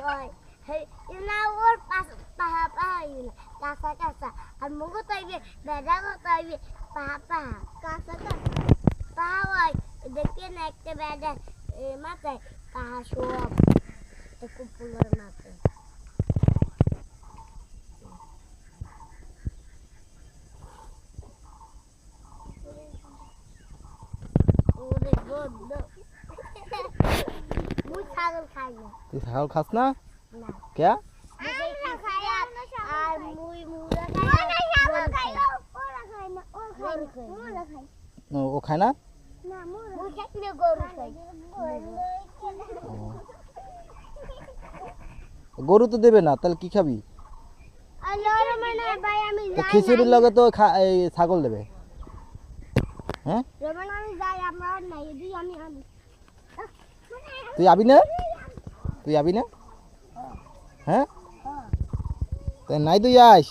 হয় হেই না ওর পাশ পাহা পাহা ইনা কাঁচা কাঁচা আর মুগো তাইবে বেদা গো তাইবে পাহা পাহা কাঁচা কাঁচা পাহা হয় দেখতে না একটা বেদা মাথায় পাহা সব একটু ফুলের মাথায় ওরে গদ্দ মুই ছাগল খাই না তুই ছাগল খাস না? না। কে? আর মুই মুরা খাই ছাগল খাই। ওরা খাই না ও খাই। মুরা খাই ও ও খায় না? না মুরা মুই খাই গরু খাই গরু তো দেবে না তাহলে কি খাবি? খিচুড়ির লগে তো খা- ছাগল দেবে। হ্যাঁ? তুই আবি না? তুই যাবি না? হ্যাঁ? তাই নাই তুই আস